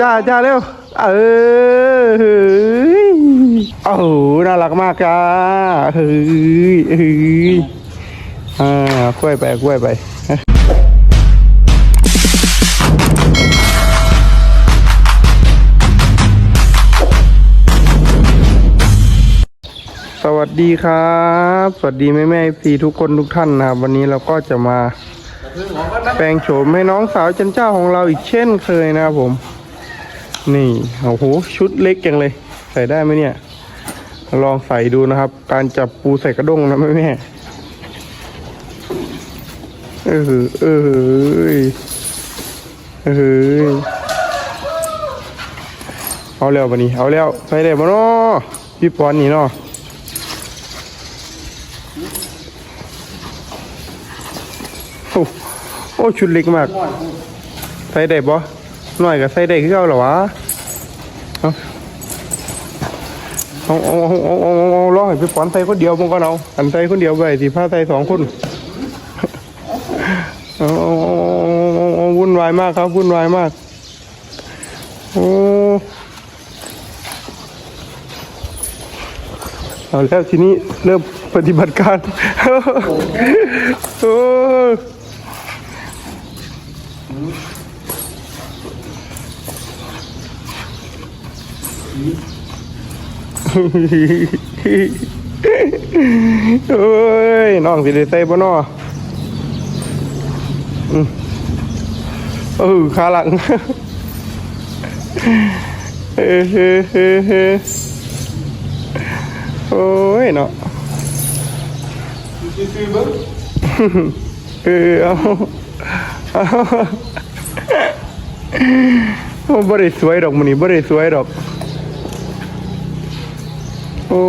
จ้าจ้าเร็ว เออเฮ้ยโอ้โหน่ารักมากจ้าเฮ้ยเฮ้ยอ่ากล้วยไปกล้วยไปสวัสดีครับ สวัสดีแม่แม่พีทุกคนทุกท่านนะครับ วันนี้เราก็จะมา แปลงโฉมให้น้องสาวจันเจ้าของเราอีกเช่นเคยนะครับผม นี่โอ้โหชุดเล็กจังเลย ใส่ได้ไหมเนี่ย ลองใส่ดูนะครับ การจับปูใส่กระด้งนะแม่แม่เออเออเออเอาแล้วบันนี้ เอาแล้วใส่ได้บ่เนาะพี่ปอนนี่เนาะโอ้โอ้ชุดเล็กมาก ใส่ได้บ่ หน่อยก็ใส่ได้คือเก่าหรอวะเอาเอาเอาเอาเอาเอาเอารอให้พี่ปอนใส่คนเดียวมึงก็เอาอันใส่คนเดียวไปสิพาใส่สองคนอาเอาเอาเอาเอาวุ่นวายมากครับวุ่นวายมากโอ้เอาแล้วทีนี้เริ่มปฏิบัติการโอ้ เอ้ยน้องสิได้ใส่บ่น้อเออขาหลังเออเออเออเออโอ้ยเนาะเออเอาเอาบ่ได้สวยดอกมื้อนี้บ่ได้สวยดอก โอ้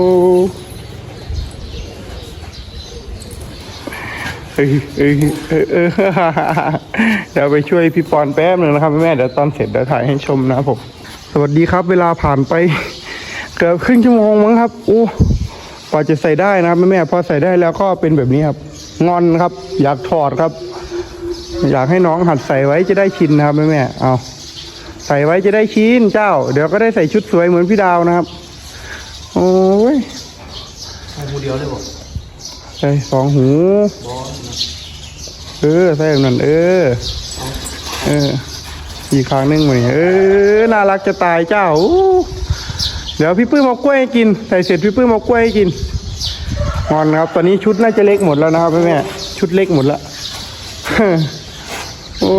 เอ้ยเอ้ยเอ้ยเอ้ยเดี๋ยวไปช่วยพี่ปอนแป๊บหนึ่งนะครับแม่เดี๋ยวตอนเสร็จเดี๋ยวถ่ายให้ชมนะครับผม สวัสดีครับเวลาผ่านไปเกือบครึ่งชั่วโมงมั้งครับโอ้กว่าจะใส่ได้นะครับแม่พอใส่ได้แล้วก็เป็นแบบนี้ครับ งอนครับ อยากถอดครับ อยากให้น้องหัดใส่ไว้จะได้ชินนะครับแม่เอาใส่ไว้จะได้ชินเจ้า เดี๋ยวก็ได้ใส่ชุดสวยเหมือนพี่ดาวนะครับ โอ้ หูเดียวเลยบอกใส่สองหูเออใส่แบบนั้นเออ เออ อีกครั้งหนึงมานี่เออ น่ารักจะตายเจ้าอู้เดี๋ยวพี่ปื้มเอากล้วยให้กิน ใส่เสร็จพี่ปื้มเอากล้วยให้กิน งอนครับ ตอนนี้ชุดน่าจะเล็กหมดแล้วนะครับแม่แม่ชุดเล็กหมดแล้วโอ้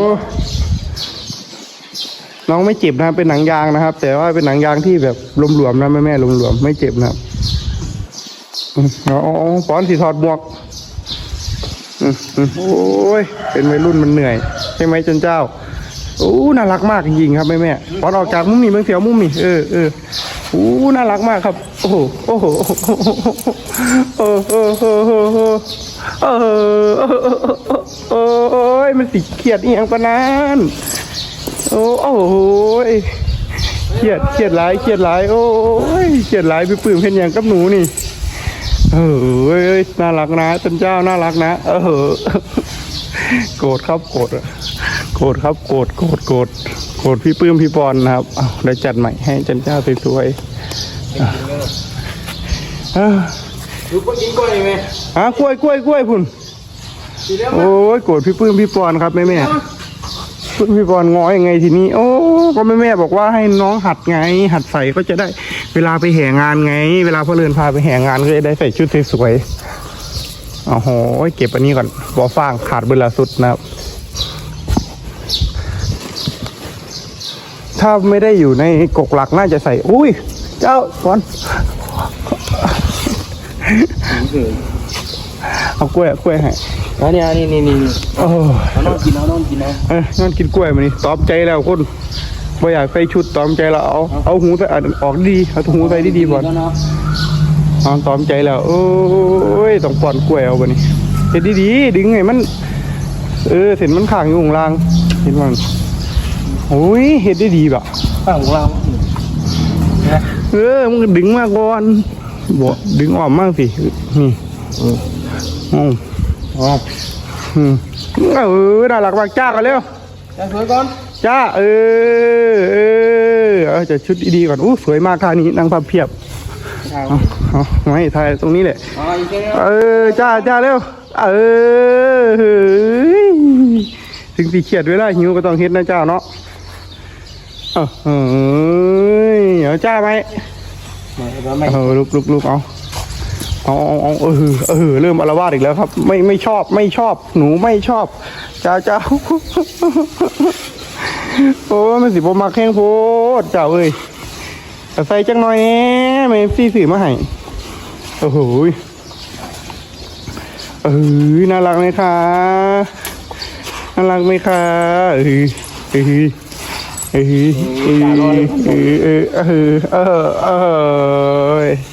น้องไม่เจ็บนะครับเป็นหนังยางนะครับ แต่ว่าเป็นหนังยางที่แบบหลวมๆนะแม่แม่ๆหลวมๆไม่เจ็บนะครับ อืมเอาเอาเอาป้อนสีถอดหมวกโอ้ย เป็นวัยรุ่นมันเหนื่อยใช่ไหมจันเจ้าโอ้น่ารักมากจริงครับแม่แม่ป้อนออกจากมุมนี้เมืองเสียวมุมนี้เออเออโอ้น่ารักมากครับ โอ้โหโอ้โหโอ้โหโอ้โหโอ้โหโอ้โอ้ยมันสิเครียดอีหยังปะนั้นโอ้โหเครียดเครียดหลายเครียดหลายโอ้ยเครียดหลายพี่ปื้มเห็นอย่างกับหนูนี่ เออเว้ยน่ารักนะจันเจ้าน่ารักนะ เออโกรธครับโกรธโกรธครับโกรธโกรธโกรธโกรธพี่ปื้มพี่ปอนนะครับเอาเดี๋ยวจัดใหม่ให้จันเจ้าสวยๆอะดูกินก้อยไหมอะกล้วยกล้วยกล้วยพุ่นโอ้ยโกรธพี่ปื้มพี่ปอนครับแม่แม่ พี่ปอนงอยังไงทีนี้ โอ้ก็แม่แม่บอกว่าให้น้องหัดไง หัดใส่ก็จะได้ เวลาไปแห่งานไง เวลาพ่อเรือนพาไปแห่งานก็จะได้ใส่ชุดสวยๆโอ้โหเก็บอันนี้ก่อนบอฟางขาดเบลาสุดนะครับ ถ้าไม่ได้อยู่ในกกหลักน่าจะใส่ อุ้ย เจ้าก่อนเอากล้วยกล้วยให้ อันนี้อันนี้นี่นี่นี่โอ้เอานอนกินเอานอนกินเอาเอ้ยงั้นกินกล้วยมานี่ตอมใจแล้วคนบ่อยากใส่ชุดตอมใจแล้วเอาเอาหูใส่อันออกดีเอาหูใส่ดีๆก่อนแล้วเนาะเอาตอมใจแล้ว โอ้ยต้องป้อนกล้วยเอาบ่นี่เฮ็ดดีๆดึงให้มัน เออเส้นมันข้างอยู่ข้างล่างเห็นมันโอ้ยเฮ็ดได้ดีแบบข้างของเราเนี่ยเออมึงก็ดึงมาก่อนบ่ดึงออกมากสินี่อืม อ๋ออืมเออน่ารักมากจ้ากันเร็วจะสวยก่อนจ้าเออเออจะชุดดีๆก่อนอู้สวยมากท่านี้นั่งพับเพียบเอาเอาเอาไม่ถ่ายตรงนี้แหละเอาอีกแค่นี้เออจ้าจ้าเร็วเออเฮ้ยถึงสีเขียดเวลาหิวก็ต้องเฮ็ดนะเจ้าเนาะเออเฮ้ยเอาจ้าไหมมาไม่เออลุกลุกลุกเอา เอาเอาเอาเออเออเริ่มอารวาสอีกแล้วครับ ไม่ไม่ชอบไม่ชอบ หนูไม่ชอบจ้าจ้าโอ้มันสิบมาแข้งโพดเจ้าเอ้ยใส่จังหน่อยแหน่ไม่ซีสื่อมาให้โอ้โหยเออน่ารักไหมคะน่ารักไหมคะเออเออเออเออเออเออเออ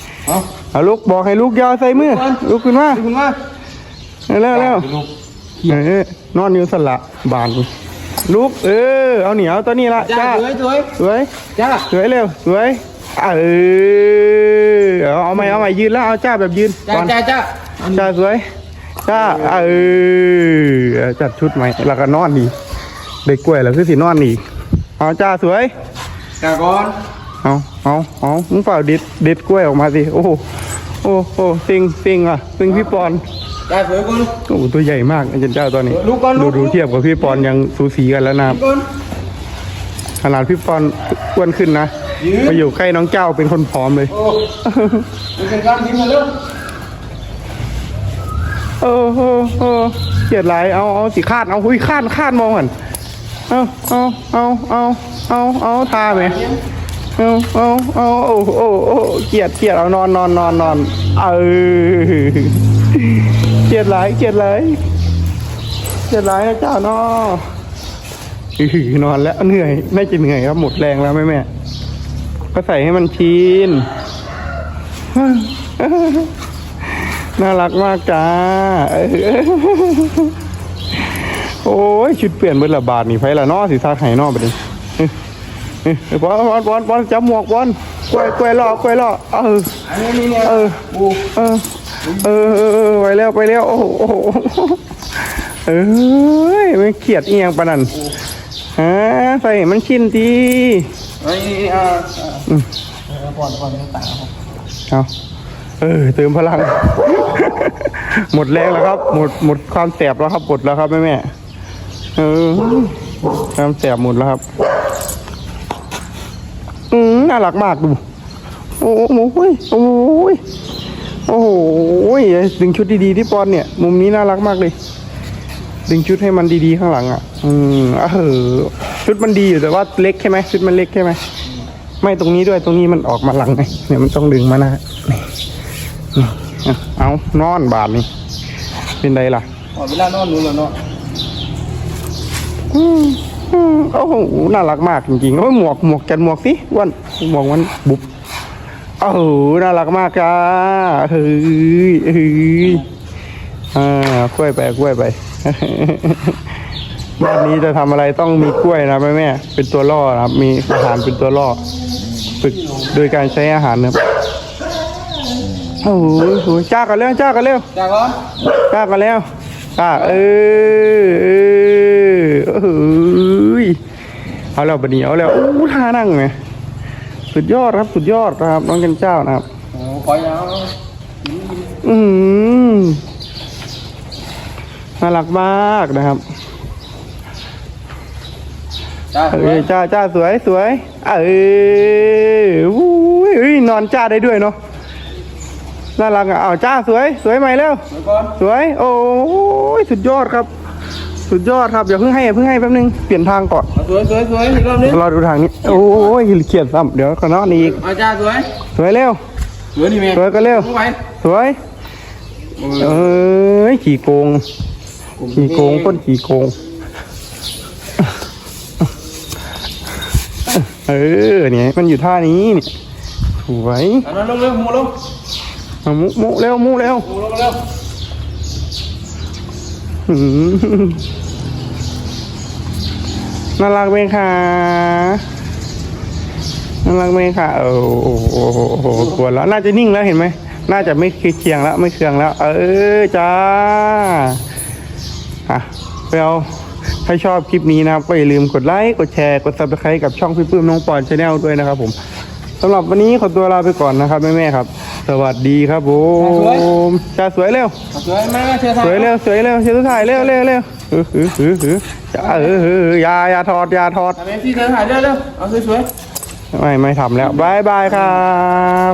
เออเออเอาเอาลูกบอกให้ลูกยาวใส่มือลูกขึ้นมาคุณว่าเร็วเร็วเออนอนอยู่สละบานลูกเออเอาเหนียวตัวนี้ละจ้าจ้าสวยสวยสวยจ้าสวยเร็วสวยเออเอาเอาใหม่เอาใหม่ยืนแล้วเอาจ้าแบบยืนจ้าก่อนจ้าจ้าจ้าสวยจ้าเออจัดชุดใหม่แล้วก็นอนดีเด็กกล้วยแล้วคือสินอนอีกเอาจ้าสวยจ้าก่อน เอาเอาเอามึงเปล่าเด็ดเด็ดกล้วยออกมาสิโอ้โหโอ้โหซิงซิงอะซิงพี่ปอนจ้าสวยก่อนโอ้โหตัวใหญ่มากอาจารย์เจ้าตอนนี้ลูกก่อนลูดูกดูเทียบกับพี่ปอนยังสูสีกันแล้วนะครับก่อนขนาดพี่ปอนอ้วนขึ้นนะยืนมาอยู่ใกล้น้องเจ้าเป็นคนผอมเลย โอ้มันเป็นการทิ้งมาเร็วเออเออเออเกลียดไรเอาเอาสีคาดเอาหุยคาดคาดมองก่อนเอาเอาเอาเอาเอาเอาทาไหม เอาเอาเอาโอ้โอ้โอ้เกียดเกียดเอานอนนอนนอนนอนเออเกียดไรเกียดไรเกียดไรนะเจ้าเนาะอื้อนอนแล้วเหนื่อยน่าจะเหนื่อยครับหมดแรงแล้วแม่แม่ก็ใส่ให้มันชินน่ารักมากจ้าโอ้ยชุดเปลี่ยนเบิดละบาทนี่ไฟละนอสิซากไห้เนอไปดิ บอลบอลบอลบอลจับหมวกบอลกล้วยกล้วยล่อกล้วยล่อเออเออเออเออไปแล้วไปแล้วโอ้โหโอ้โหเอ้ยไม่เขียดเอียงปะนั่นฮะใส่มันชินทีไอ้อ่าก่อนก่อนตาเอาเออเติมพลัง หมดแรงแล้วครับ หมดหมดความแสบแล้วครับหมดแล้วครับแม่แม่เออความแสบหมดแล้วครับ น่ารักมากดู โอ้โหโอ้ยโอ้โหดึงชุดดีๆที่ปอนเนี่ย มุมนี้น่ารักมากเลย ดึงชุดให้มันดีๆข้างหลังอะ อืมเออชุดมันดีอยู่แต่ว่าเล็กใช่ไหมชุดมันเล็กใช่ไหมไม่ตรงนี้ด้วยตรงนี้มันออกมาหลังไงเนี่ยมันต้องดึงมาหนะนี่นี่เอานอนบาทนี่เป็นไรล่ะอ๋อเวลานอนนู้นแล้วเนาะอืมอืมโอ้โหน่ารักมากจริงๆโอ้ยหมวกหมวกแกนหมวกสิอ้วันห มวกมันบุบโอ้โหน่ารักมากจ้าเฮ้ยเฮ้ยอ่ากล้วยไปกล้วยไปบ้านนี้จะทำอะไรต้องมีกล้วยนะแม่แม่เป็นตัวล่อครับ มีอาหารเป็นตัวล่อ ฝึกโดยการใช้อาหารนะครับโอ้โหจ้ากันเร็วจ้ากันเร็วจ้าก่อนกล้ากันแล้วกล้าเออเออเอ้ยเอาแล้วบัดนี้เอาแล้วอู้ท่านั่งไหม สุดยอดครับสุดยอดนะครับ น้องกันเจ้านะครับโอ้คอยยาวอืมน่ารักมากนะครับจ้าสเอวยอจ้าจ้าสวยสวยเอออุ้ยเอ้ยนอนจ้าได้ด้วยเนาะน่ารักอะเอาจ้าสวย สวยไหมเร็วสวยก่อนสวย โอ้ยสุดยอดครับ สุดยอดครับอย่าเพิ่งให้อย่าเพิ่งให้แป๊บนึงเปลี่ยนทางก่อนสวยสวยสวยอีกรอบนึงรอดูทางนี้ โอ้ยเขียดซ้ำเดี๋ยวก็นอนอีกอาจ้าสวยสวยเร็วสวยนี่แม่สวยก็เร็วลงไปสวยเอ้ยขี่โกงขี่โกงต้นขี่โกงเออเนี่ยมันอยู่ท่านี้นี่สวยอันนั้นลงเร็วหมูลงเอามุมุเร็วมุเร็วหมูลงเร็วหืม น่ารักไหมคะน่ารักไหมคะโอ้โหกลัวแล้ว น่าจะนิ่งแล้วเห็นไหม น่าจะไม่เคียงแล้ว ไม่เคืองแล้ว เออจ้าอะไปเอาถ้าชอบคลิปนี้นะครับก็อย่าลืมกดไลค์ กดแชร์ กด subscribe กับช่องพี่ปื้มน้องปอนชาแนลด้วยนะครับผมสำหรับวันนี้ขอตัวลาไปก่อนนะครับแม่ๆครับ สวัสดีครับผมชาสวยเร็วสวยไหมเชื่อสวยเร็วสวยเร็วเชิญถ่ายเร็วเร็วเร็วเออเออเออเออจะเออเออเอออย่าอย่าถอดอย่าถอดทำเอฟซีเธอถ่ายเร็วๆเอาสวยๆไม่ไม่ทำแล้วบายบายครับ